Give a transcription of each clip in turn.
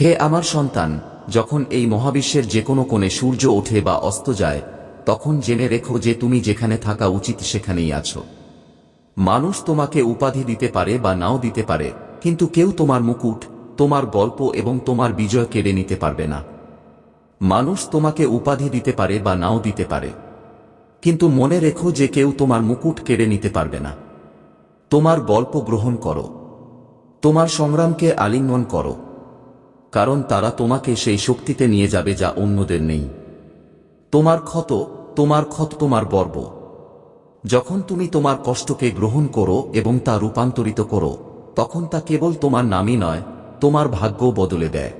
হে আমার সন্তান, যখন এই মহাবিশ্বের যে কোনো কোণে সূর্য ওঠে বা অস্ত যায়, তখন জেনে রেখো যে তুমি যেখানে থাকা উচিত সেখানেই আছো। মানুষ তোমাকে উপাধি দিতে পারে বা নাও দিতে পারে, কিন্তু কেউ তোমার মুকুট, তোমার গল্প এবং তোমার বিজয় কেড়ে নিতে পারবে না। মানুষ তোমাকে উপাধি দিতে পারে বা নাও দিতে পারে, কিন্তু মনে রেখো যে কেউ তোমার মুকুট কেড়ে নিতে পারবে না। তোমার গল্প গ্রহণ করো। তোমার সংগ্রামকে আলিঙ্গন করো। কারণ তারা তোমাকে সেই শক্তিতে নিয়ে যাবে যা অন্যদের নেই। তোমার ক্ষত তোমার ক্ষত তোমার গর্ব। যখন তুমি তোমার কষ্টকে গ্রহণ করো এবং তা রূপান্তরিত করো, তখন তা কেবল তোমার নামই নয়, তোমার ভাগ্য বদলে দেয়।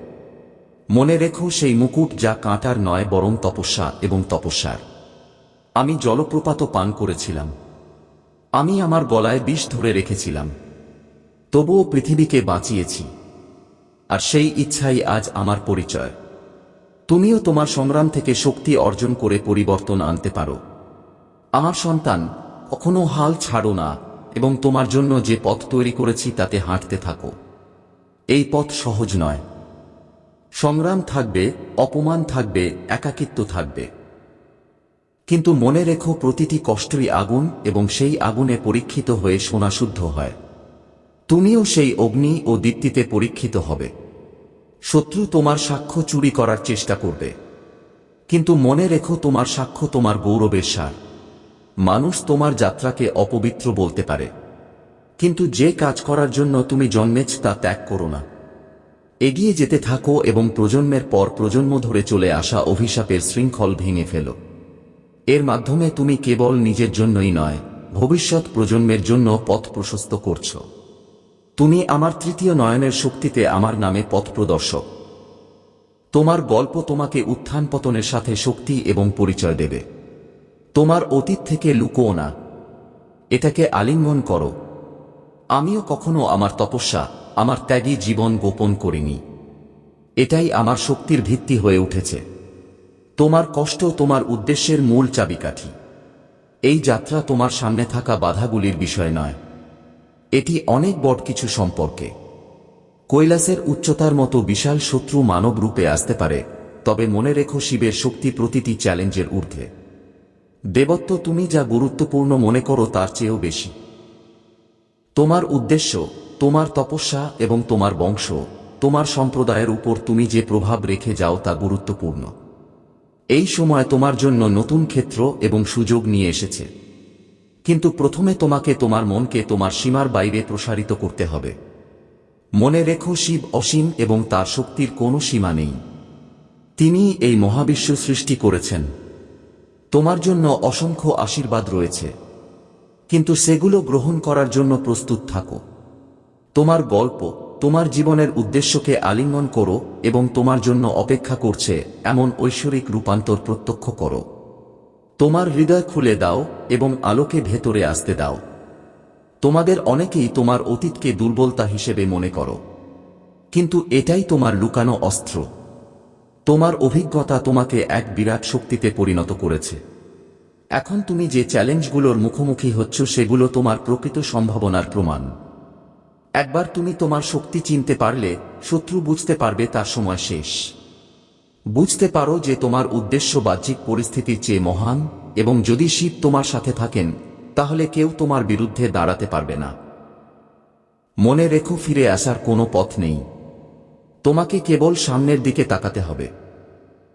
মনে রেখো সেই মুকুট যা কাঁটার নয়, বরং তপস্যা এবং তপস্যার। আমি জলপ্রপাতও পান করেছিলাম। আমি আমার গলায় বিষ ধরে রেখেছিলাম। তবুও পৃথিবীকে বাঁচিয়েছি। আর সেই ইচ্ছাই আজ আমার পরিচয়। তুমিও তোমার সংগ্রাম থেকে শক্তি অর্জন করে পরিবর্তন আনতে পারো। আমার সন্তান, কখনো হাল ছাড়ো না এবং তোমার জন্য যে পথ তৈরি করেছি তাতে হাঁটতে থাকো। এই পথ সহজ নয়। সংগ্রাম থাকবে, অপমান থাকবে, একাকিত্ব থাকবে। কিন্তু মনে রেখো প্রতিটি কষ্টই আগুন এবং সেই আগুনে পরীক্ষিত হয়ে সোনাশুদ্ধ হয়। তুমিও সেই অগ্নি ও দীপ্তিতে পরীক্ষিত হবে। শত্রু তোমার সাক্ষ্য চুরি করার চেষ্টা করবে। কিন্তু মনে রেখো তোমার সাক্ষ্য তোমার গৌরবের সার। মানুষ তোমার যাত্রাকে অপবিত্র বলতে পারে। কিন্তু যে কাজ করার জন্য তুমি জন্মেছ তা ত্যাগ করো না। এগিয়ে যেতে থাকো এবং প্রজন্মের পর প্রজন্ম ধরে চলে আসা অভিশাপের শৃঙ্খল ভেঙে ফেলো। এর মাধ্যমে তুমি কেবল নিজের জন্যই নয়, ভবিষ্যৎ প্রজন্মের জন্য পথ প্রশস্ত করছ। তুমি আমার তৃতীয় নয়নের শক্তিতে আমার নামে পথ প্রদর্শক। তোমার গল্প তোমাকে উত্থান পতনের সাথে শক্তি এবং পরিচয় দেবে। তোমার অতীত থেকে লুকোও না। এটাকে আলিঙ্গন করো। আমিও কখনো আমার তপস্যা, আমার ত্যাগী জীবন গোপন করিনি। এটাই আমার শক্তির ভিত্তি হয়ে উঠেছে। তোমার কষ্ট তোমার উদ্দেশ্যের মূল চাবিকাঠি। এই যাত্রা তোমার সামনে থাকা বাধাগুলির বিষয় নয়। এটি অনেক বড় কিছু সম্পর্কে। কৈলাসের উচ্চতার মতো বিশাল শত্রু মানব রূপে আসতে পারে, তবে মনে রেখো শিবের শক্তি প্রতিটি চ্যালেঞ্জের ঊর্ধ্বে। দেবত্ব, তুমি যা গুরুত্বপূর্ণ মনে করো তার চেয়েও বেশি। তোমার উদ্দেশ্য, তোমার তপস্যা এবং তোমার বংশ, তোমার সম্প্রদায়ের উপর তুমি যে প্রভাব রেখে যাও তা গুরুত্বপূর্ণ। এই সময় তোমার জন্য নতুন ক্ষেত্র এবং সুযোগ নিয়ে এসেছে। কিন্তু প্রথমে তোমাকে তোমার মনকে তোমার সীমার বাইরে প্রসারিত করতে হবে। মনে রেখো শিব অসীম এবং তার শক্তির কোনো সীমা নেই। তিনি এই মহাবিশ্ব সৃষ্টি করেছেন। তোমার জন্য অসংখ্য আশীর্বাদ রয়েছে। কিন্তু সেগুলো গ্রহণ করার জন্য প্রস্তুত থাকো। তোমার গল্প, তোমার জীবনের উদ্দেশ্যকে আলিঙ্গন করো এবং তোমার জন্য অপেক্ষা করছে এমন ঐশ্বরিক রূপান্তর প্রত্যক্ষ করো। তোমার হৃদয় খুলে দাও এবং আলোকে ভেতরে আসতে দাও। তোমাদের অনেকেই তোমার অতীতকে দুর্বলতা হিসেবে মনে করো। কিন্তু এটাই তোমার লুকানো অস্ত্র। তোমার অভিজ্ঞতা তোমাকে এক বিরাট শক্তিতে পরিণত করেছে। এখন তুমি যে চ্যালেঞ্জগুলোর মুখোমুখি হচ্ছ সেগুলো তোমার প্রকৃত সম্ভাবনার প্রমাণ। একবার তুমি তোমার শক্তি চিনতে পারলে, শত্রু বুঝতে পারবে তার সময় শেষ। বুঝতে পারো যে তোমার উদ্দেশ্য বাহ্যিক পরিস্থিতির চেয়ে মহান, এবং যদি শিব তোমার সাথে থাকেন, তাহলে কেউ তোমার বিরুদ্ধে দাঁড়াতে পারবে না। মনে রেখো ফিরে আসার কোনো পথ নেই। তোমাকে কেবল সামনের দিকে তাকাতে হবে।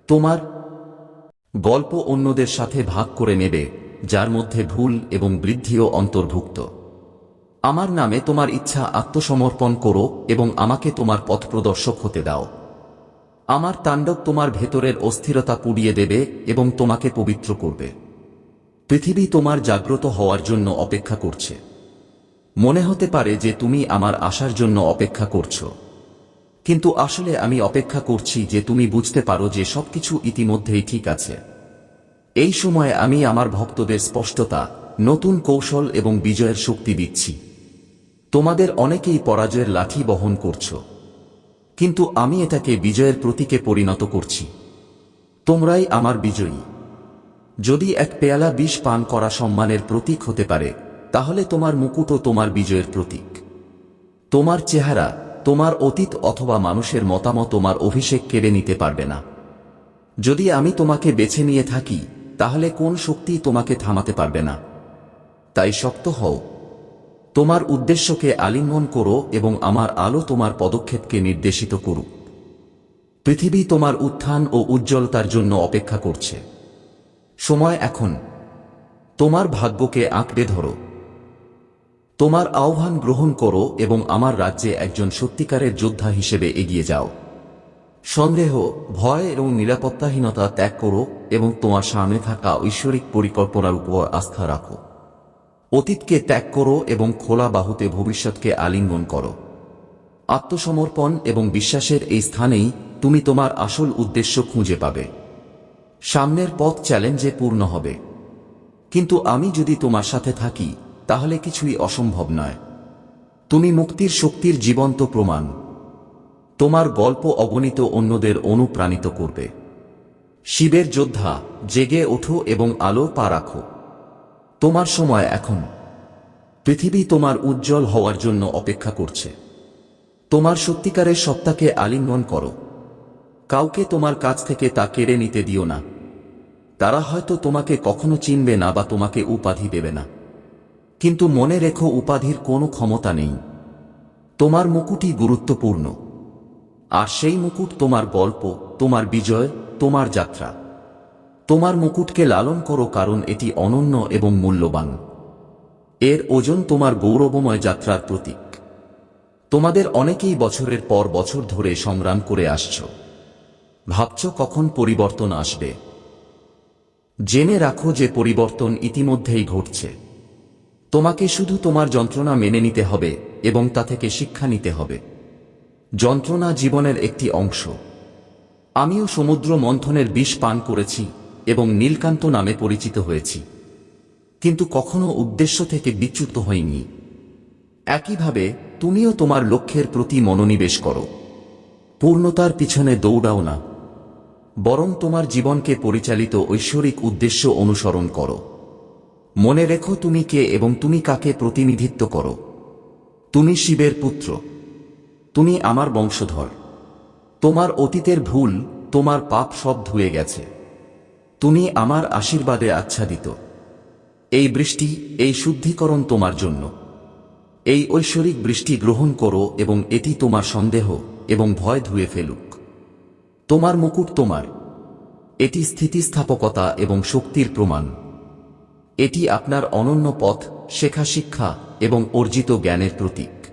তোমার গল্প অন্যদের সাথে ভাগ করে নেবে, যার মধ্যে ভুল এবং বৃদ্ধিও অন্তর্ভুক্ত। আমার নামে তোমার ইচ্ছা আত্মসমর্পণ করো এবং আমাকে তোমার পথ প্রদর্শক হতে দাও। আমার তাণ্ডব তোমার ভেতরের অস্থিরতা পুড়িয়ে দেবে এবং তোমাকে পবিত্র করবে। পৃথিবী তোমার জাগ্রত হওয়ার জন্য অপেক্ষা করছে। মনে হতে পারে যে তুমি আমার আসার জন্য অপেক্ষা করছ। কিন্তু আসলে আমি অপেক্ষা করছি যে তুমি বুঝতে পারো যে সবকিছু ইতিমধ্যেই ঠিক আছে। এই সময় আমি আমার ভক্তদের স্পষ্টতা, নতুন কৌশল এবং বিজয়ের শক্তি দিচ্ছি। তোমাদের অনেকেই পরাজয়ের লাঠি বহন করছ। কিন্তু আমি এটাকে বিজয়ের প্রতীকে পরিণত করছি। তোমরাই আমার বিজয়ী। যদি এক পেয়ালা বিষ পান করা সম্মানের প্রতীক হতে পারে, তাহলে তোমার মুকুটও তোমার বিজয়ের প্রতীক। তোমার চেহারা, তোমার অতীত অথবা মানুষের মতামত তোমার অভিষেক কেড়ে নিতে পারবে না। যদি আমি তোমাকে বেছে নিয়ে থাকি, তাহলে কোন শক্তি তোমাকে থামাতে পারবে না? তাই শক্ত হও। তোমার উদ্দেশ্যকে আলিঙ্গন করো এবং আমার আলো তোমার পদক্ষেপকে নির্দেশিত করুক পৃথিবী তোমার উত্থান ও উজ্জ্বলতার জন্য অপেক্ষা করছে। সময় এখন। তোমার ভাগ্যকে আঁকড়ে ধরো। তোমার আহ্বান গ্রহণ করো এবং আমার রাজ্যে একজন সত্যিকারের যোদ্ধা হিসেবে এগিয়ে যাও। সন্দেহ, ভয় এবং নিরাপত্তাহীনতা ত্যাগ করো এবং তোমার সামনে থাকা ঐশ্বরিক পরিকল্পনার উপর আস্থা রাখো। অতীতকে ত্যাগ করো এবং খোলা বাহুতে ভবিষ্যৎকে আলিঙ্গন করো। আত্মসমর্পণ এবং বিশ্বাসের এই স্থানেই তুমি তোমার আসল উদ্দেশ্য খুঁজে পাবে। সামনের পথ চ্যালেঞ্জে পূর্ণ হবে। কিন্তু আমি যদি তোমার সাথে থাকি, তাহলে কিছুই অসম্ভব নয়। তুমি মুক্তির শক্তির জীবন্ত প্রমাণ। তোমার গল্প অগণিত অন্যদের অনুপ্রাণিত করবে। শিবের যোদ্ধা, জেগে ওঠো এবং আলো পা রাখো। তোমার সময় এখন। পৃথিবী তোমার উজ্জ্বল হওয়ার জন্য অপেক্ষা করছে। তোমার সত্যিকারের সত্তাকে আলিঙ্গন করো। কাউকে তোমার কাছ থেকে তা কেড়ে নিতে দিও না। তারা হয়তো তোমাকে কখনো চিনবে না বা তোমাকে উপাধি দেবে না। কিন্তু মনে রেখো উপাধির কোনো ক্ষমতা নেই। তোমার মুকুটই গুরুত্বপূর্ণ। আর সেই মুকুট তোমার গল্প, তোমার বিজয়, তোমার যাত্রা। তোমার মুকুটকে লালন করো কারণ এটি অনন্য এবং মূল্যবান। এর ওজন তোমার গৌরবময় যাত্রার প্রতীক। তোমাদের অনেকেই বছরের পর বছর ধরে সংগ্রাম করে আসছ। ভাবছ কখন পরিবর্তন আসবে। জেনে রাখো যে পরিবর্তন ইতিমধ্যেই ঘটছে। তোমাকে শুধু তোমার যন্ত্রণা মেনে নিতে হবে এবং তা থেকে শিক্ষা নিতে হবে। যন্ত্রণা জীবনের একটি অংশ। আমিও সমুদ্র মন্থনের বিষ পান করেছি। এবং নীলকান্ত নামে পরিচিত হয়েছি। কিন্তু কখনো উদ্দেশ্য থেকে বিচ্যুত হইনি একইভাবে, তুমিও তোমার লক্ষ্যের প্রতি মনোনিবেশ করো। পূর্ণতার পিছনে দৌড়াও না। বরং তোমার জীবনকে পরিচালিত ঐশ্বরিক উদ্দেশ্য অনুসরণ করো। মনে রেখো তুমি কে এবং তুমি কাকে প্রতিনিধিত্ব করো। তুমি শিবের পুত্র। তুমি আমার বংশধর। তোমার অতীতের ভুল, তোমার পাপ সব ধুয়ে গেছে। তুমি আমার আশীর্বাদে আচ্ছাদিত। এই বৃষ্টি, এই শুদ্ধিকরণ তোমার জন্য। এই ঐশ্বরিক বৃষ্টি গ্রহণ করো এবং এটি তোমার সন্দেহ এবং ভয় ধুয়ে ফেলুক। তোমার মুকুট তোমার। এটি স্থিতিস্থাপকতা এবং শক্তির প্রমাণ। এটি আপনার অনন্য পথ, শেখা শিক্ষা এবং অর্জিত জ্ঞানের প্রতীক।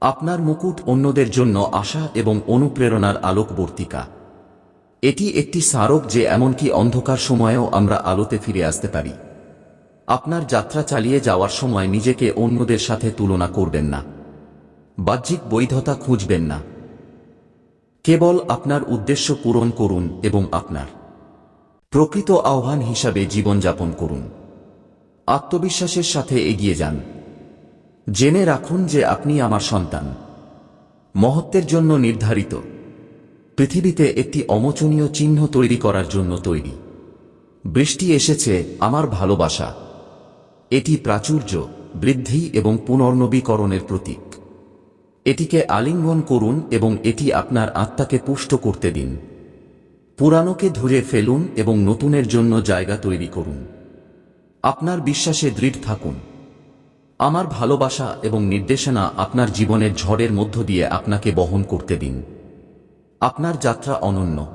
আপনার মুকুট অন্যদের জন্য আশা এবং অনুপ্রেরণার আলোকবর্তিকা। এটি একটি স্মারক যে এমনকি অন্ধকার সময়েও আমরা আলোতে ফিরে আসতে পারি। আপনার যাত্রা চালিয়ে যাওয়ার সময় নিজেকে অন্যদের সাথে তুলনা করবেন না। বাহ্যিক বৈধতা খুঁজবেন না। কেবল আপনার উদ্দেশ্য পূরণ করুন এবং আপনার প্রকৃত আহ্বান হিসাবে জীবনযাপন করুন। আত্মবিশ্বাসের সাথে এগিয়ে যান। জেনে রাখুন যে আপনি আমার সন্তান। মহত্বের জন্য নির্ধারিত। পৃথিবীতে একটি অমোচনীয় চিহ্ন তৈরি করার জন্য তৈরি। বৃষ্টি এসেছে আমার ভালোবাসা। এটি প্রাচুর্য, বৃদ্ধি এবং পুনর্নবীকরণের প্রতীক। এটিকে আলিঙ্গন করুন এবং এটি আপনার আত্মাকে পুষ্ট করতে দিন। পুরানোকে ধরে ফেলুন এবং নতুনের জন্য জায়গা তৈরি করুন। আপনার বিশ্বাসে দৃঢ় থাকুন। আমার ভালোবাসা এবং নির্দেশনা আপনার জীবনের ঝড়ের মধ্য দিয়ে আপনাকে বহন করতে দিন। আপনার যাত্রা অনন্য।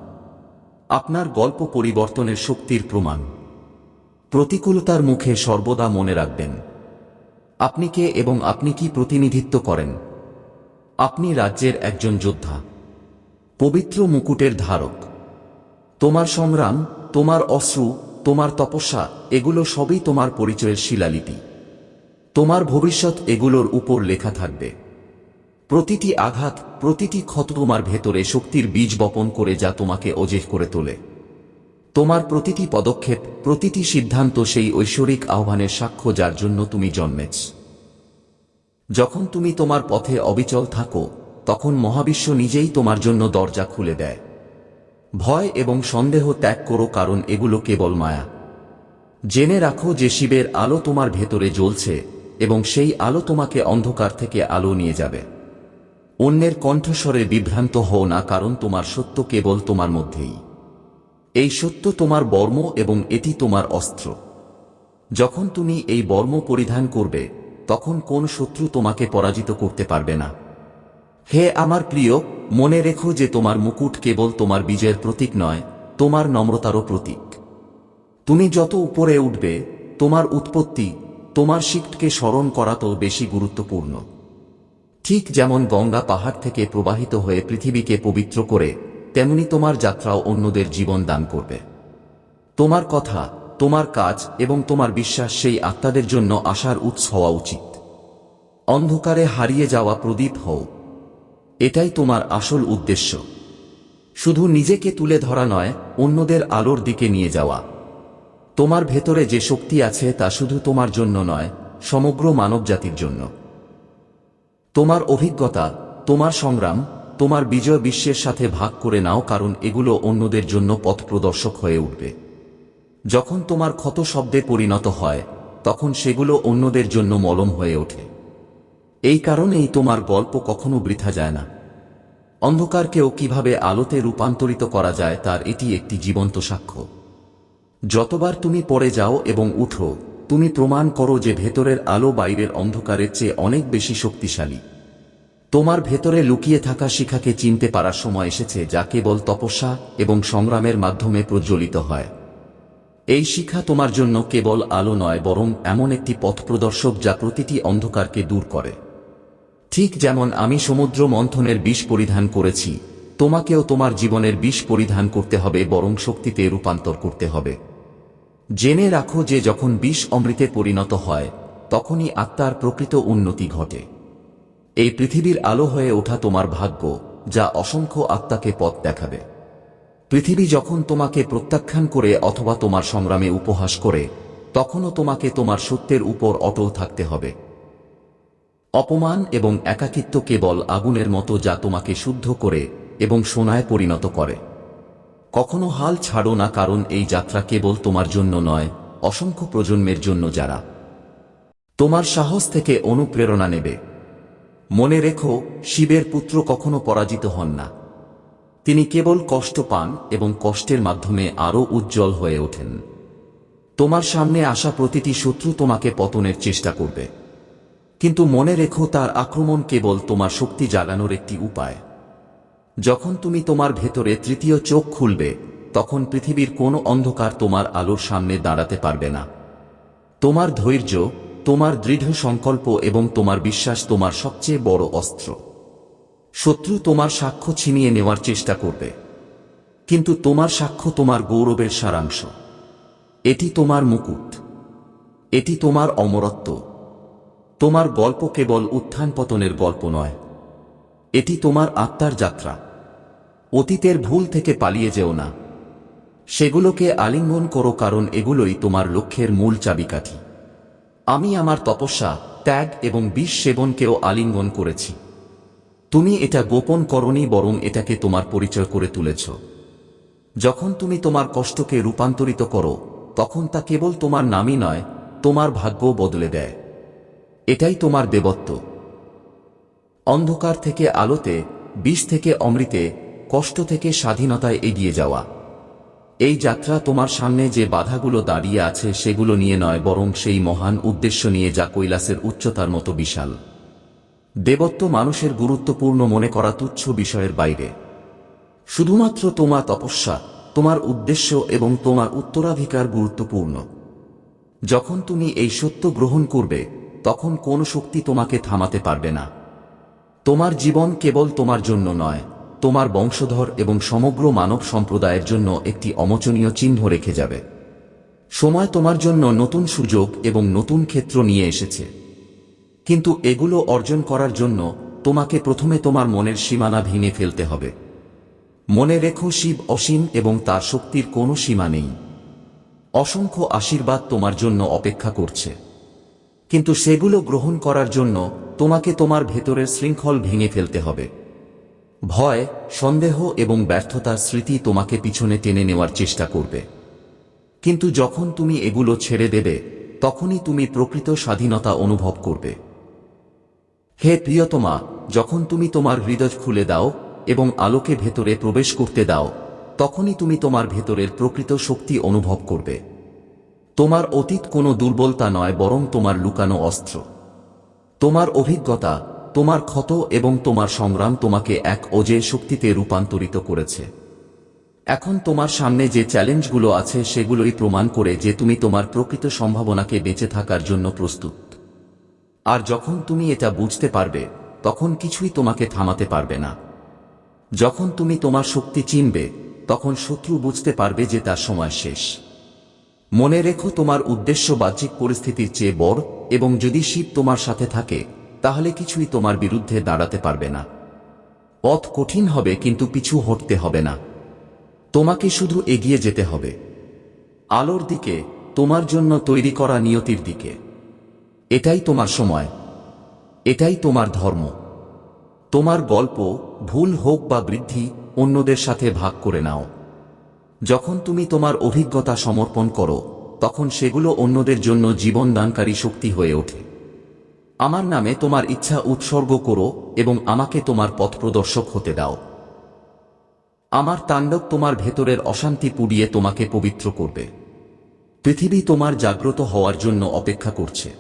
আপনার গল্প পরিবর্তনের শক্তির প্রমাণ। প্রতিকূলতার মুখে সর্বদা মনে রাখবেন। আপনি কে এবং আপনি কি প্রতিনিধিত্ব করেন? আপনি রাজ্যের একজন যোদ্ধা। পবিত্র মুকুটের ধারক। তোমার সংগ্রাম, তোমার অশ্রু, তোমার তপস্যা, এগুলো সবই তোমার পরিচয়ের শিলালিপি। তোমার ভবিষ্যৎ এগুলোর উপর লেখা থাকবে। প্রতিটি আঘাত প্রতিটি ক্ষত তোমার ভেতরে শক্তির বীজ বপন করে যা তোমাকে অজেহ করে তোলে। তোমার প্রতিটি পদক্ষেপ, প্রতিটি সিদ্ধান্ত সেই ঐশ্বরিক আহ্বানের সাক্ষ্য যার জন্য তুমি জন্মেছ। যখন তুমি তোমার পথে অবিচল থাকো, তখন মহাবিশ্ব নিজেই তোমার জন্য দরজা খুলে দেয়। ভয় এবং সন্দেহ ত্যাগ করো কারণ এগুলো কেবল মায়া। জেনে রাখো যে শিবের আলো তোমার ভেতরে জ্বলছে এবং সেই আলো তোমাকে অন্ধকার থেকে আলো নিয়ে যাবে। অন্যের কণ্ঠস্বরে বিভ্রান্ত হও না, কারণ তোমার সত্য কেবল তোমার মধ্যেই। এই সত্য তোমার বর্ম এবং এটি তোমার অস্ত্র। যখন তুমি এই বর্ম পরিধান করবে, তখন কোন শত্রু তোমাকে পরাজিত করতে পারবে না। হে আমার প্রিয়, মনে রেখো যে তোমার মুকুট কেবল তোমার বিজয়ের প্রতীক নয়, তোমার নম্রতারও প্রতীক। তুমি যত উপরে উঠবে, তোমার উৎপত্তি, তোমার শিখকে স্মরণ করা তো বেশি গুরুত্বপূর্ণ। ঠিক যেমন গঙ্গা পাহাড় থেকে প্রবাহিত হয়ে পৃথিবীকে পবিত্র করে, তেমনি তোমার যাত্রাও অন্যদের জীবন দান করবে। তোমার কথা, তোমার কাজ এবং তোমার বিশ্বাস সেই আত্মাদের জন্য আশার উৎস হওয়া উচিত। অন্ধকারে হারিয়ে যাওয়া প্রদীপ হও। এটাই তোমার আসল উদ্দেশ্য। শুধু নিজেকে তুলে ধরা নয়, অন্যদের আলোর দিকে নিয়ে যাওয়া। তোমার ভেতরে যে শক্তি আছে তা শুধু তোমার জন্য নয়, সমগ্র মানবজাতির জন্য। তোমার অভিজ্ঞতা, তোমার সংগ্রাম, তোমার বিজয় বিশ্বের সাথে ভাগ করে নাও কারণ এগুলো অন্যদের জন্য পথ প্রদর্শক হয়ে উঠবে। যখন তোমার ক্ষত শব্দে পরিণত হয়, তখন সেগুলো অন্যদের জন্য মলম হয়ে ওঠে। এই কারণেই তোমার গল্প কখনো বৃথা যায় না। অন্ধকারকেও কীভাবে আলোতে রূপান্তরিত করা যায় তার এটি একটি জীবন্ত সাক্ষ্য। যতবার তুমি পড়ে যাও এবং উঠো তুমি প্রমাণ করো যে ভেতরের আলো বাইরের অন্ধকারের চেয়ে অনেক বেশি শক্তিশালী। তোমার ভেতরে লুকিয়ে থাকা শিখাকে চিনতে পারার সময় এসেছে যা কেবল তপস্যা এবং সংগ্রামের মাধ্যমে প্রজ্বলিত হয়। এই শিখা তোমার জন্য কেবল আলো নয়, বরং এমন একটি পথ প্রদর্শক যা প্রতিটি অন্ধকারকে দূর করে। ঠিক যেমন আমি সমুদ্র মন্থনের বিষ পরিধান করেছি, তোমাকেও তোমার জীবনের বিষ পরিধান করতে হবে, বরং শক্তিতে রূপান্তর করতে হবে। জেনে রাখো যে যখন বিষ অমৃতে পরিণত হয়, তখনই আত্মার প্রকৃত উন্নতি ঘটে। এই পৃথিবীর আলো হয়ে ওঠা তোমার ভাগ্য, যা অসংখ্য আত্মাকে পথ দেখাবে। পৃথিবী যখন তোমাকে প্রত্যাখ্যান করে অথবা তোমার সংগ্রামে উপহাস করে, তখনও তোমাকে তোমার সত্যের উপর অটল থাকতে হবে। অপমান এবং একাকিত্ব কেবল আগুনের মতো যা তোমাকে শুদ্ধ করে এবং সোনায় পরিণত করে। কখনো হাল ছাড়ো না, কারণ এই যাত্রা কেবল তোমার জন্য নয়, অসংখ্য প্রজন্মের জন্য যারা তোমার সাহস থেকে অনুপ্রেরণা নেবে। মনে রেখো, শিবের পুত্র কখনো পরাজিত হন না। তিনি কেবল কষ্ট পান এবং কষ্টের মাধ্যমে আরও উজ্জ্বল হয়ে ওঠেন। তোমার সামনে আসা প্রতিটি শত্রু তোমাকে পতনের চেষ্টা করবে। কিন্তু মনে রেখো, তার আক্রমণ কেবল তোমার শক্তি জাগানোর একটি উপায়। যখন তুমি তোমার ভেতরে তৃতীয় চোখ খুলবে, তখন পৃথিবীর কোনো অন্ধকার তোমার আলোর সামনে দাঁড়াতে পারবে না। তোমার ধৈর্য, তোমার দৃঢ় সংকল্প এবং তোমার বিশ্বাস তোমার সবচেয়ে বড় অস্ত্র। শত্রু তোমার সাক্ষ্য ছিনিয়ে নেওয়ার চেষ্টা করবে। কিন্তু তোমার সাক্ষ্য তোমার গৌরবের সারাংশ। এটি তোমার মুকুট। এটি তোমার অমরত্ব। তোমার গল্প কেবল উত্থান পতনের গল্প নয়। এটি তোমার আত্মার যাত্রা। অতীতের ভুল থেকে পালিয়ে যেও না। সেগুলোকে আলিঙ্গন করো কারণ এগুলোই তোমার লক্ষ্যের মূল চাবিকাঠি। আমি আমার তপস্যা, ত্যাগ এবং বিষ সেবনকেও আলিঙ্গন করেছি। তুমি এটা গোপন করনি বরং এটাকে তোমার পরিচয় করে তুলেছ। যখন তুমি তোমার কষ্টকে রূপান্তরিত করো, তখন তা কেবল তোমার নামই নয়, তোমার ভাগ্য বদলে দেয়। এটাই তোমার দেবত্ব। অন্ধকার থেকে আলোতে, বিষ থেকে অমৃতে, কষ্ট থেকে স্বাধীনতায় এগিয়ে যাওয়া। এই যাত্রা তোমার সামনে যে বাধাগুলো দাঁড়িয়ে আছে সেগুলো নিয়ে নয়, বরং সেই মহান উদ্দেশ্য নিয়ে যা কৈলাসের উচ্চতার মতো বিশাল। দেবত্ব মানুষের গুরুত্বপূর্ণ মনে করা তুচ্ছ বিষয়ের বাইরে। শুধুমাত্র তোমার তপস্যা, তোমার উদ্দেশ্য এবং তোমার উত্তরাধিকার গুরুত্বপূর্ণ। যখন তুমি এই সত্য গ্রহণ করবে, তখন কোন শক্তি তোমাকে থামাতে পারবে না। তোমার জীবন কেবল তোমার জন্য নয়, তোমার বংশধর এবং সমগ্র মানব সম্প্রদায়ের জন্য একটি অমোচনীয় চিহ্ন রেখে যাবে। সময় তোমার জন্য নতুন সুযোগ এবং নতুন ক্ষেত্র নিয়ে এসেছে। কিন্তু এগুলো অর্জন করার জন্য তোমাকে প্রথমে তোমার মনের সীমানা ভেঙে ফেলতে হবে। মনে রেখো শিব অসীম এবং তার শক্তির কোনো সীমা নেই। অসংখ্য আশীর্বাদ তোমার জন্য অপেক্ষা করছে। কিন্তু সেগুলো গ্রহণ করার জন্য তোমাকে তোমার ভেতরের শৃঙ্খল ভেঙে ফেলতে হবে। ভয়, সন্দেহ এবং ব্যর্থতার স্মৃতি তোমাকে পিছনে টেনে নেওয়ার চেষ্টা করবে। কিন্তু যখন তুমি এগুলো ছেড়ে দেবে, তখনই তুমি প্রকৃত স্বাধীনতা অনুভব করবে। হে প্রিয়তমা, যখন তুমি তোমার হৃদয় খুলে দাও এবং আলোকে ভেতরে প্রবেশ করতে দাও, তখনই তুমি তোমার ভেতরের প্রকৃত শক্তি অনুভব করবে। তোমার অতীত কোনো দুর্বলতা নয়, বরং তোমার লুকানো অস্ত্র। তোমার অভিজ্ঞতা, তোমার ক্ষত এবং তোমার সংগ্রাম তোমাকে এক অজেয় শক্তিতে রূপান্তরিত করেছে। এখন তোমার সামনে যে চ্যালেঞ্জগুলো আছে, সেগুলোই প্রমাণ করে যে তুমি তোমার প্রকৃত সম্ভাবনাকে বেঁচে থাকার জন্য প্রস্তুত। আর যখন তুমি এটা বুঝতে পারবে, তখন কিছুই তোমাকে থামাতে পারবে না। যখন তুমি তোমার শক্তি চিনবে, তখন শত্রু বুঝতে পারবে যে তার সময় শেষ। মনে রেখো তোমার উদ্দেশ্য বাহ্যিক পরিস্থিতির চেয়ে বড়, এবং যদি শিব তোমার সাথে থাকে, তাহলে কিছুই তোমার বিরুদ্ধে দাঁড়াতে পারবে না। পথ কঠিন হবে, কিন্তু পিছু হটতে হবে না। তোমাকে শুধু এগিয়ে যেতে হবে। আলোর দিকে, তোমার জন্য তৈরি করা নিয়তির দিকে। এটাই তোমার সময়। এটাই তোমার ধর্ম। তোমার গল্প, ভুল হোক বা বৃদ্ধি, অন্যদের সাথে ভাগ করে নাও। যখন তুমি তোমার অভিজ্ঞতা সমর্পণ করো, তখন সেগুলো অন্যদের জন্য জীবনদানকারী শক্তি হয়ে ওঠে। আমার নামে তোমার ইচ্ছা উৎসর্গ করো এবং আমাকে তোমার পথ প্রদর্শক হতে দাও। আমার তাণ্ডব তোমার ভেতরের অশান্তি পুড়িয়ে তোমাকে পবিত্র করবে। পৃথিবী তোমার জাগ্রত হওয়ার জন্য অপেক্ষা করছে।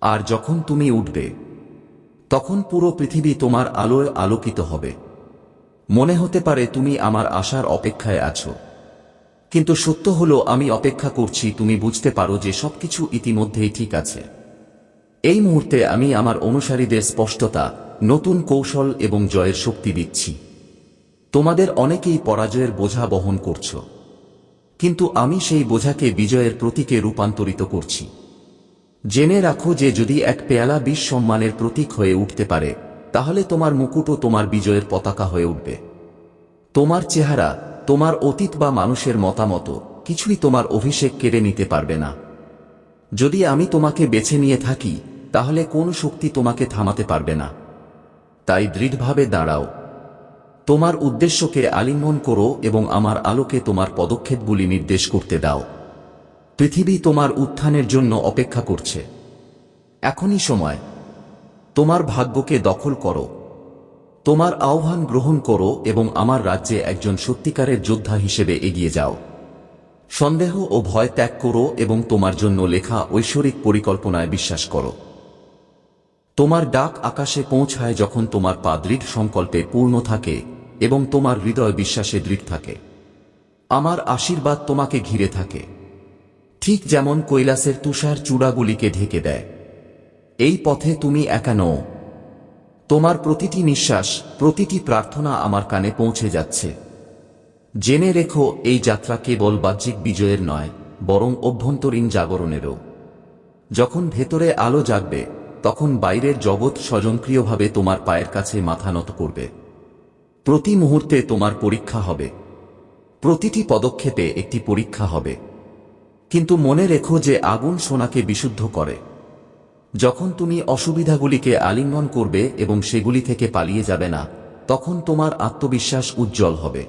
আর যখন তুমি উঠবে, তখন পুরো পৃথিবী তোমার আলোয় আলোকিত হবে। মনে হতে পারে তুমি আমার আশার অপেক্ষায় আছো। কিন্তু সত্য হলো, আমি অপেক্ষা করছি, তুমি বুঝতে পারো যে সবকিছু ইতিমধ্যেই ঠিক আছে। এই মুহূর্তে আমি আমার অনুসারীদের স্পষ্টতা, নতুন কৌশল এবং জয়ের শক্তি দিচ্ছি। তোমাদের অনেকেই পরাজয়ের বোঝা বহন করছ। কিন্তু আমি সেই বোঝাকে বিজয়ের প্রতীকে রূপান্তরিত করছি। জেনে রাখো যে যদি এক পেয়ালা বিশ সম্মানের প্রতীক হয়ে উঠতে পারে তাহলে তোমার মুকুটও তোমার বিজয়ের পতাকা হয়ে উঠবে। তোমার চেহারা, তোমার অতীত বা মানুষের মতামত, কিছুই তোমার অভিষেক কেড়ে নিতে পারবে না। যদি আমি তোমাকে বেছে নিয়ে থাকি, তাহলে কোন শক্তি তোমাকে থামাতে পারবে না। তাই দৃঢ়ভাবে দাঁড়াও। তোমার উদ্দেশ্যকে আলিঙ্গন করো এবং আমার আলোকে তোমার পদক্ষেপগুলি নির্দেশ করতে দাও। পৃথিবী তোমার উত্থানের জন্য অপেক্ষা করছে। এখনই সময়। তোমার ভাগ্যকে দখল করো। তোমার আহ্বান গ্রহণ করো এবং আমার রাজ্যে একজন সত্যিকারের যোদ্ধা হিসেবে এগিয়ে যাও। সন্দেহ ও ভয় ত্যাগ করো এবং তোমার জন্য লেখা ঐশ্বরিক পরিকল্পনায় বিশ্বাস করো। তোমার ডাক আকাশে পৌঁছায় যখন তোমার পা দৃঢ় সংকল্পে পূর্ণ থাকে এবং তোমার হৃদয় বিশ্বাসে দৃঢ় থাকে। আমার আশীর্বাদ তোমাকে ঘিরে থাকে। ঠিক যেমন কৈলাসের তুষার চূড়াগুলিকে ঢেকে দেয়। এই পথে তুমি একা নও। তোমার প্রতিটি নিঃশ্বাস, প্রতিটি প্রার্থনা আমার কানে পৌঁছে যাচ্ছে। জেনে রেখো, এই যাত্রা কেবল বাহ্যিক বিজয়ের নয়, বরং অভ্যন্তরীণ জাগরণেরও। যখন ভেতরে আলো জাগবে, তখন বাইরের জগৎ স্বজনক্রিয়ভাবে তোমার পায়ের কাছে মাথা নত করবে। প্রতি মুহূর্তে তোমার পরীক্ষা হবে। প্রতিটি পদক্ষেপে একটি পরীক্ষা হবে। কিন্তু মনে রেখো যে আগুন সোনাকে বিশুদ্ধ করে। যখন তুমি অসুবিধাগুলিকে আলিঙ্গন করবে এবং সেগুলি থেকে পালিয়ে যাবে না, তখন তোমার আত্মবিশ্বাস উজ্জ্বল হবে।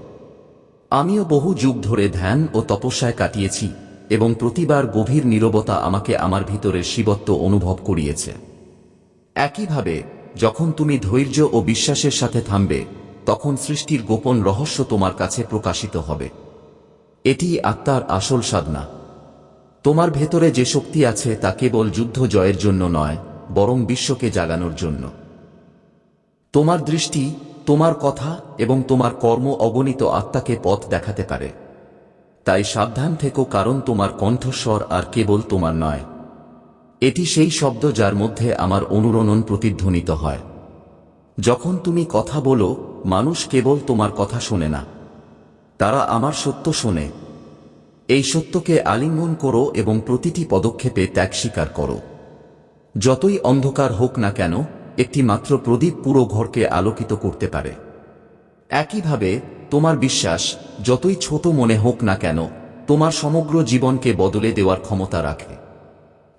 আমিও বহু যুগ ধরে ধ্যান ও তপস্যায় কাটিয়েছি এবং প্রতিবার গভীর নীরবতা আমাকে আমার ভিতরের শিবত্ব অনুভব করিয়েছে। একইভাবে, যখন তুমি ধৈর্য ও বিশ্বাসের সাথে থামবে, তখন সৃষ্টির গোপন রহস্য তোমার কাছে প্রকাশিত হবে। এটি আত্মার আসল সাধনা। তোমার ভেতরে যে শক্তি আছে তা কেবল যুদ্ধ জয়ের জন্য নয়, বরং বিশ্বকে জাগানোর জন্য। তোমার দৃষ্টি, তোমার কথা এবং তোমার কর্ম অগণিত আত্মাকে পথ দেখাতে পারে। তাই সাবধান থেকো কারণ তোমার কণ্ঠস্বর আর কেবল তোমার নয়। এটি সেই শব্দ যার মধ্যে আমার অনুরণন প্রতিধ্বনিত হয়। যখন তুমি কথা বলো, মানুষ কেবল তোমার কথা শোনে না। তারা আমার সত্য শোনে। এই সত্যকে আলিঙ্গন করো এবং প্রতিটি পদক্ষেপে ত্যাগ স্বীকার করো। যতই অন্ধকার হোক না কেন, একটি মাত্র প্রদীপ পুরো ঘরকে আলোকিত করতে পারে। একইভাবে, তোমার বিশ্বাস, যতই ছোট মনে হোক না কেন, তোমার সমগ্র জীবনকে বদলে দেওয়ার ক্ষমতা রাখে।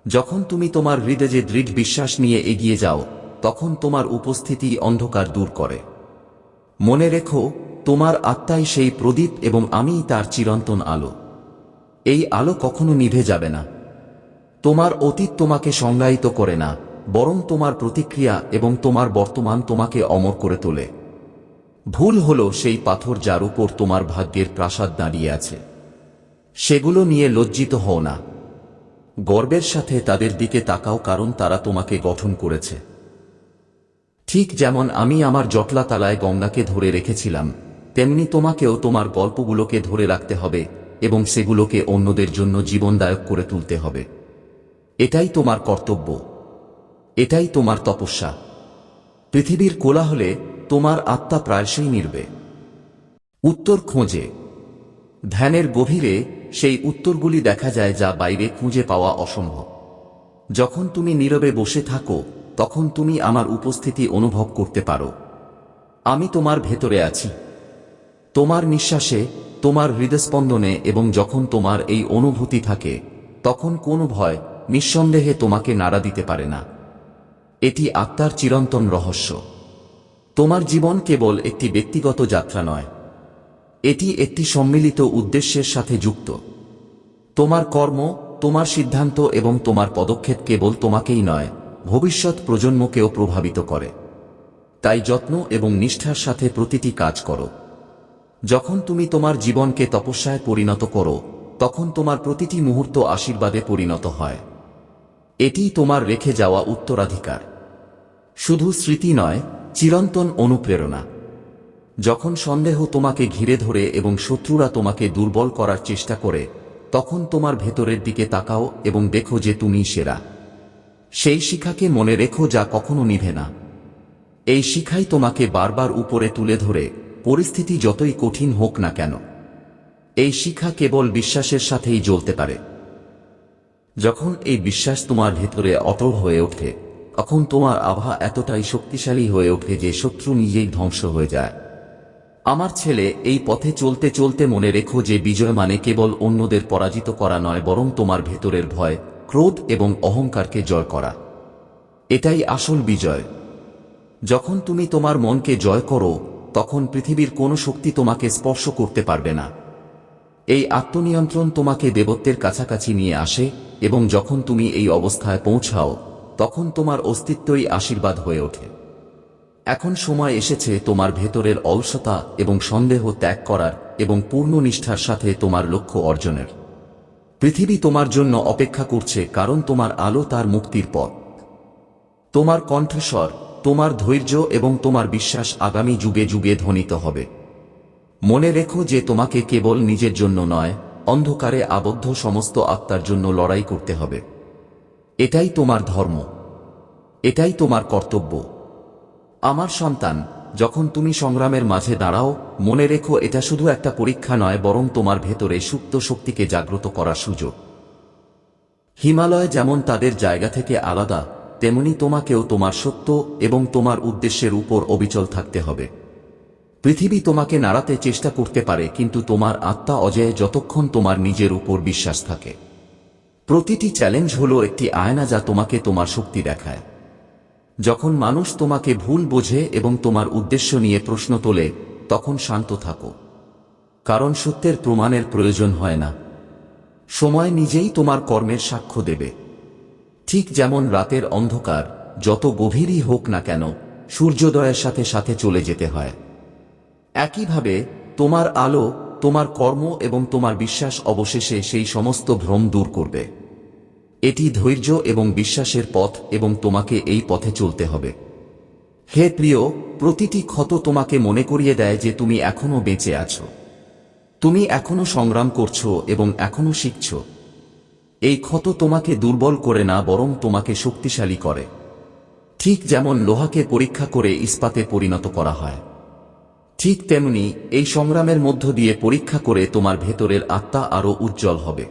যখন তুমি তোমার হৃদয়ে দৃঢ় বিশ্বাস নিয়ে এগিয়ে যাও, তখন তোমার উপস্থিতি অন্ধকার দূর করে। মনে রেখো, তোমার আত্মাই সেই প্রদীপ এবং আমিই তার চিরন্তন আলো। এই আলো কখনো নিভে যাবে না। তোমার অতীত তোমাকে সংজ্ঞায়িত করে না, বরং তোমার প্রতিক্রিয়া এবং তোমার বর্তমান তোমাকে অমর করে তোলে। ভুল হল সেই পাথর যার উপর তোমার ভাগ্যের প্রাসাদ দাঁড়িয়ে আছে। সেগুলো নিয়ে লজ্জিত হও না। গর্বের সাথে তাদের দিকে তাকাও কারণ তারা তোমাকে গঠন করেছে। ঠিক যেমন আমি আমার জটলা তালায় গঙ্গাকে ধরে রেখেছিলাম, তেমনি তোমাকেও তোমার গল্পগুলোকে ধরে রাখতে হবে এবং সেগুলোকে অন্যদের জন্য জীবনদায়ক করে তুলতে হবে। এটাই তোমার কর্তব্য। এটাই তোমার তপস্যা। পৃথিবীর কোলাহলে তোমার আত্মা প্রায়শই নির্বে উত্তর খোঁজে। ধ্যানের গভীরে সেই উত্তরগুলি দেখা যায় যা বাইরে খুঁজে পাওয়া অসম্ভব। যখন তুমি নীরবে বসে থাকো, তখন তুমি আমার উপস্থিতি অনুভব করতে পারো। আমি তোমার ভেতরে আছি। তোমার নিঃশ্বাসে তোমার হৃদস্পন্দনে এবং যখন তোমার এই অনুভূতি থাকে, তখন কোনো ভয়, নিঃসন্দেহে তোমাকে নাড়া দিতে পারে না। এটি আত্মার চিরন্তন রহস্য। তোমার জীবন কেবল একটি ব্যক্তিগত যাত্রা নয়। এটি একটি সম্মিলিত উদ্দেশ্যের সাথে যুক্ত। তোমার কর্ম, তোমার সিদ্ধান্ত এবং তোমার পদক্ষেপ কেবল তোমাকেই নয়, ভবিষ্যৎ প্রজন্মকেও প্রভাবিত করে। তাই যত্ন এবং নিষ্ঠার সাথে প্রতিটি কাজ করো। যখন তুমি তোমার জীবনকে তপস্যায় পরিণত করো, তখন তোমার প্রতিটি মুহূর্ত আশীর্বাদে পরিণত হয়। এটিই তোমার রেখে যাওয়া উত্তরাধিকার। শুধু স্মৃতি নয়, চিরন্তন অনুপ্রেরণা। যখন সন্দেহ তোমাকে ঘিরে ধরে এবং শত্রুরা তোমাকে দুর্বল করার চেষ্টা করে, তখন তোমার ভেতরের দিকে তাকাও এবং দেখো যে তুমি সেরা। সেই শিখাকে মনে রেখো যা কখনো নিভে না। এই শিখাই তোমাকে বারবার উপরে তুলে ধরে পরিস্থিতি যতই কঠিন হোক না কেন, এই শিখা কেবল বিশ্বাসের সাথেই জ্বলতে পারে। যখন এই বিশ্বাস তোমার ভেতরে অটল হয়ে ওঠে, তখন তোমার আভা এতটাই শক্তিশালী হয়ে ওঠে যে শত্রু নিজেই ধ্বংস হয়ে যায়। আমার ছেলে, এই পথে চলতে চলতে মনে রেখো যে বিজয় মানে কেবল অন্যদের পরাজিত করা নয়, বরং তোমার ভেতরের ভয়, ক্রোধ এবং অহংকারকে জয় করা। এটাই আসল বিজয়। যখন তুমি তোমার মনকে জয় করো তখন পৃথিবীর কোনো শক্তি তোমাকে স্পর্শ করতে পারবে না। এই আত্মনিয়ন্ত্রণ তোমাকে দেবত্বের কাছাকাছি নিয়ে আসে এবং যখন তুমি এই অবস্থায় পৌঁছাও, তখন তোমার অস্তিত্বই আশীর্বাদ হয়ে ওঠে। এখন সময় এসেছে তোমার ভেতরের অলসতা এবং সন্দেহ ত্যাগ করার এবং পূর্ণ নিষ্ঠার সাথে তোমার লক্ষ্য অর্জনের। পৃথিবী তোমার জন্য অপেক্ষা করছে কারণ তোমার আলো তার মুক্তির পথ। তোমার কণ্ঠস্বর তোমার ধৈর্য এবং তোমার বিশ্বাস আগামী যুগে যুগে ধ্বনিত হবে। মনে রেখো যে তোমাকে কেবল নিজের জন্য নয়, অন্ধকারে আবদ্ধ সমস্ত আত্মার জন্য লড়াই করতে হবে। এটাই তোমার ধর্ম। এটাই তোমার কর্তব্য। আমার সন্তান, যখন তুমি সংগ্রামের মাঝে দাঁড়াও, মনে রেখো এটা শুধু একটা পরীক্ষা নয়, বরং তোমার ভেতরে সুপ্ত শক্তিকে জাগ্রত করার সুযোগ। হিমালয় যেমন তাদের জায়গা থেকে আলাদা তেমনি তোমাকেও তোমার সত্য এবং তোমার উদ্দেশ্যের উপর অবিচল থাকতে হবে। পৃথিবী তোমাকে নাড়াতে চেষ্টা করতে পারে, কিন্তু তোমার আত্মা অজয় যতক্ষণ তোমার নিজের উপর বিশ্বাস থাকে। প্রতিটি চ্যালেঞ্জ হল একটি আয়না যা তোমাকে তোমার শক্তি দেখায়। যখন মানুষ তোমাকে ভুল বোঝে এবং তোমার উদ্দেশ্য নিয়ে প্রশ্ন তোলে, তখন শান্ত থাকো। কারণ সত্যের প্রমাণের প্রয়োজন হয় না। সময় নিজেই তোমার কর্মের সাক্ষ্য দেবে। ঠিক যেমন রাতের অন্ধকার, যত গভীরই হোক না কেন, সূর্যোদয়ের সাথে সাথে চলে যেতে হয়। একইভাবে, তোমার আলো, তোমার কর্ম এবং তোমার বিশ্বাস অবশেষে সেই সমস্ত ভ্রম দূর করবে। এটি ধৈর্য এবং বিশ্বাসের পথ এবং তোমাকে এই পথে চলতে হবে। হে প্রিয়, প্রতিটি ক্ষত তোমাকে মনে করিয়ে দেয় যে তুমি এখনও বেঁচে আছো। তুমি এখনও সংগ্রাম করছ এবং এখনও শিখছ। এই ক্ষত তোমাকে দুর্বল করে না, বরং তোমাকে শক্তিশালী করে। ঠিক যেমন লোহাকে পরীক্ষা করে ইস্পাতে পরিণত করা হয়। ঠিক তেমনি এই সংগ্রামের মধ্য দিয়ে পরীক্ষা করে তোমার ভেতরের আত্মা আরও উজ্জ্বল হবে।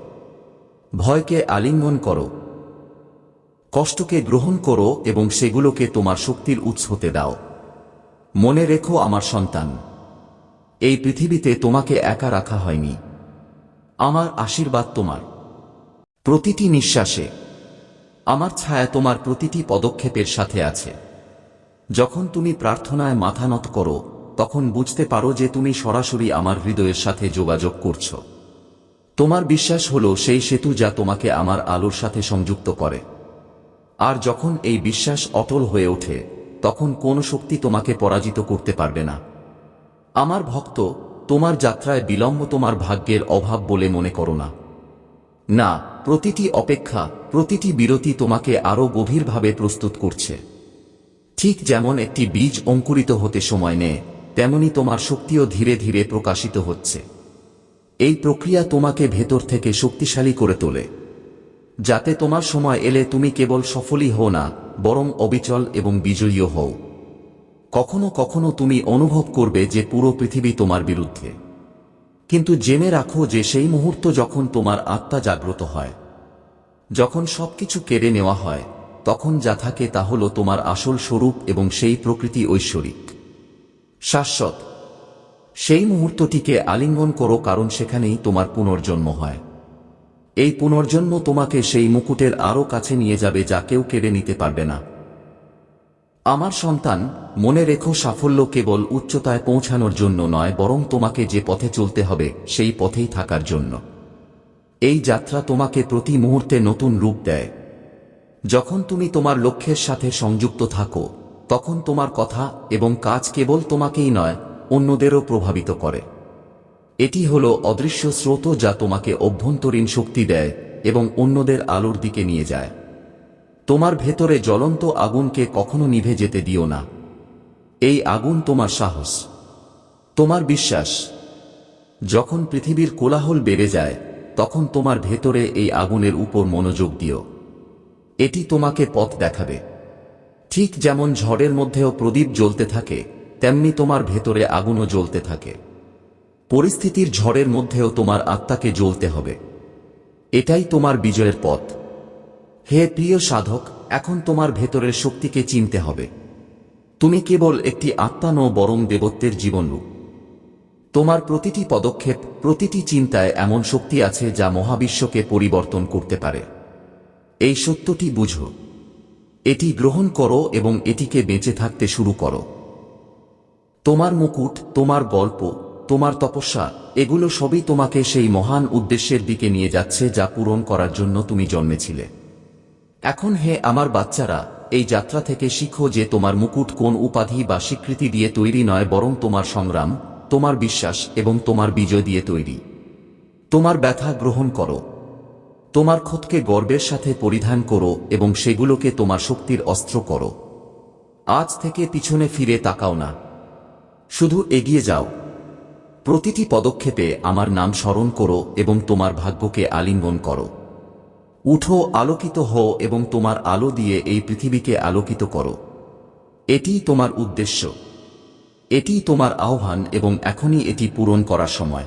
ভয়কে আলিঙ্গন করো। কষ্টকে গ্রহণ করো এবং সেগুলোকে তোমার শক্তির উৎস হতে দাও। মনে রেখো আমার সন্তান, এই পৃথিবীতে তোমাকে একা রাখা হয়নি। আমার আশীর্বাদ তোমার। প্রতিটি নিঃশ্বাসে। আমার ছায়া তোমার প্রতিটি পদক্ষেপের সাথে আছে। যখন তুমি প্রার্থনায় মাথা নত করো, তখন বুঝতে পারো যে তুমি সরাসরি আমার হৃদয়ের সাথে যোগাযোগ করছ। তোমার বিশ্বাস হলো সেই সেতু যা তোমাকে আমার আলোর সাথে সংযুক্ত করে। আর যখন এই বিশ্বাস অটল হয়ে ওঠে, তখন কোন শক্তি তোমাকে পরাজিত করতে পারবে না। আমার ভক্ত, তোমার যাত্রায় বিলম্ব তোমার ভাগ্যের অভাব বলে মনে করো না। না, প্রতিটি অপেক্ষা, প্রতিটি বিরতি তোমাকে আরও গভীরভাবে প্রস্তুত করছে। ঠিক যেমন একটি বীজ অঙ্কুরিত হতে সময় নেয়, তেমনি তোমার শক্তিও ধীরে ধীরে প্রকাশিত হচ্ছে। এই প্রক্রিয়া তোমাকে ভেতর থেকে শক্তিশালী করে তোলে। যাতে তোমার সময় এলে তুমি কেবল সফলই হও না, বরং অবিচল এবং বিজয়ীও হও। কখনো কখনো তুমি অনুভব করবে যে পুরো পৃথিবী তোমার বিরুদ্ধে। কিন্তু জেনে রাখো যে সেই মুহূর্ত যখন তোমার আত্মা জাগ্রত হয়, যখন সবকিছু কেড়ে নেওয়া হয়, তখন যা থাকে তা হল তোমার আসল স্বরূপ এবং সেই প্রকৃতি ঐশ্বরিক। শাশ্বত। সেই মুহূর্তটিকে আলিঙ্গন করো কারণ সেখানেই তোমার পুনর্জন্ম হয়। এই পুনর্জন্ম তোমাকে সেই মুকুটের আরও কাছে নিয়ে যাবে যা কেউ কেড়ে নিতে পারবে না। আমার সন্তান, মনে রেখো সাফল্য কেবল উচ্চতায় পৌঁছানোর জন্য নয়, বরং তোমাকে যে পথে চলতে হবে, সেই পথেই থাকার জন্য। এই যাত্রা তোমাকে প্রতি মুহূর্তে নতুন রূপ দেয়। যখন তুমি তোমার লক্ষ্যের সাথে সংযুক্ত থাকো, তখন তোমার কথা এবং কাজ কেবল তোমাকেই নয়, অন্যদেরও প্রভাবিত করে। এটি হল অদৃশ্য স্রোত যা তোমাকে অভ্যন্তরীণ শক্তি দেয় এবং অন্যদের আলোর দিকে নিয়ে যায়। তোমার ভেতরে জ্বলন্ত আগুনকে কখনো নিভে যেতে দিও না। এই আগুন তোমার সাহস, তোমার বিশ্বাস। যখন পৃথিবীর কোলাহল বেড়ে যায়, তখন তোমার ভেতরে এই আগুনের উপর মনোযোগ দিও। এটি তোমাকে পথ দেখাবে। ঠিক যেমন ঝড়ের মধ্যেও প্রদীপ জ্বলতে থাকে, তেমনি তোমার ভেতরে আগুনও জ্বলতে থাকে। পরিস্থিতির ঝড়ের মধ্যেও তোমার আত্মাকে জ্বলতে হবে। এটাই তোমার বিজয়ের পথ। হে প্রিয় সাধক, এখন তোমার ভেতরের শক্তিকে চিনতে হবে। তুমি কেবল একটি আত্মা নও, বরং দেবত্বের জীবনরূপ। তোমার প্রতিটি পদক্ষেপ, প্রতিটি চিন্তায় এমন শক্তি আছে যা মহাবিশ্বকে পরিবর্তন করতে পারে। এই সত্যটি বুঝো। এটি গ্রহণ করো এবং এটিকে বেঁচে থাকতে শুরু করো। তোমার মুকুট, তোমার গল্প, তোমার তপস্যা, এগুলো সবই তোমাকে সেই মহান উদ্দেশ্যের দিকে নিয়ে যাচ্ছে যা পূরণ করার জন্য তুমি জন্মেছিলে। এখন হে আমার বাচ্চারা, এই যাত্রা থেকে শিখো যে তোমার মুকুট কোন উপাধি বা স্বীকৃতি দিয়ে তৈরি নয়, বরং তোমার সংগ্রাম, তোমার বিশ্বাস এবং তোমার বিজয় দিয়ে তৈরি। তোমার ব্যথা গ্রহণ করো। তোমার ক্ষতকে গর্বের সাথে পরিধান করো এবং সেগুলোকে তোমার শক্তির অস্ত্র করো। আজ থেকে পিছনে ফিরে তাকাও না। শুধু এগিয়ে যাও। প্রতিটি পদক্ষেপে আমার নাম স্মরণ করো এবং তোমার ভাগ্যকে আলিঙ্গন করো। উঠো, আলোকিত হও এবং তোমার আলো দিয়ে এই পৃথিবীকে আলোকিত করো। এটি তোমার উদ্দেশ্য। এটি তোমার আহ্বান এবং এখনই এটি পূরণ করার সময়।